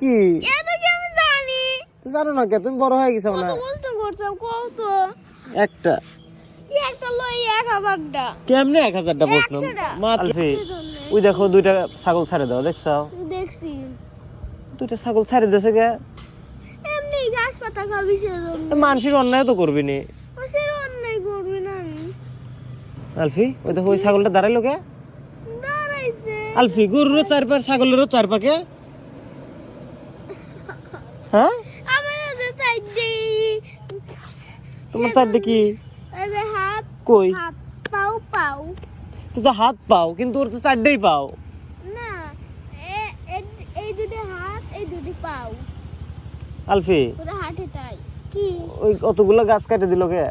কি? আমি জানি? তুই জানো না কে? তুমি বড় হয়ে গেছো না কত কষ্ট করছাম কত একটা। কি একটা লই এক হাজারটা। কেমনে এক হাজারটা প্রশ্ন একশোটা। আলফি ওই দেখো দুইটা ছাগল ছাড়ে দাও দেখছ? দেখছি। দুইটা ছাগল ছাড়ে দিয়েছে গে এমনি গাছ পাতা খাবি সেজন্য। মানুষের অন্যায় তো করবি নি। ও অন্যায় করবি না আমি। আলফি ওই দেখো ওই ছাগলটা দাঁড়াইলো কে? দাঁড়াইছে। আলফি গরুরও চার পার ছাগলেরও চার পাকে হ্যাঁ? তোমার চারটে কি? কই? পাও পাও। তুই তো হাত পাও কিন্তু ওর তো চারটেই পাও। না এ- এ- এই দুটো হাত এই দুটো পাও। আলফি? ওরা হাটে তাই। কি? ওই কতগুলো গাছ কাটে দিল কে?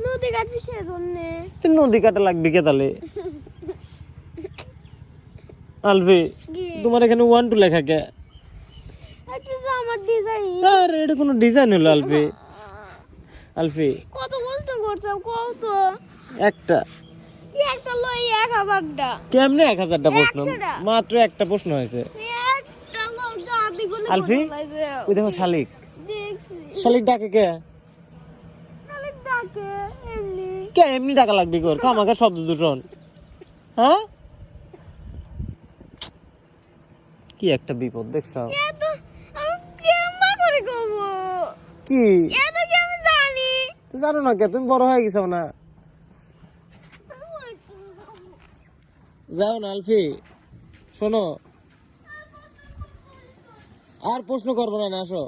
নদী কাটবি সেজন্য। তুই নদী কাটা লাগবি কে তাহলে? আলফি তোমার এখানে ওয়ান টু লেখা কে? আমার ডিজাইন আর এটা কোনো ডিজাইন হলো আলফি। আলফি। কত কষ্ট করছাম কত একটা। একটা লই এক হাজারটা। কেমনে এক হাজারটা প্রশ্ন? মাত্র একটা প্রশ্ন হয়েছে। একটা লোক আলফি? ওই দেখো শালিক। শালিক ডাকে কে? ডাকে এমনি। কে এমনি টাকা লাগবে কর আমাকে শব্দ দূষণ। হ্যাঁ? কি একটা বিপদ দেখছ এত আমি কেমন করে কব কি? জানি না কে তুমি বড় হয়ে গেছো না। যাও না আলফি। শোনো। আর প্রশ্ন করব না না আসো।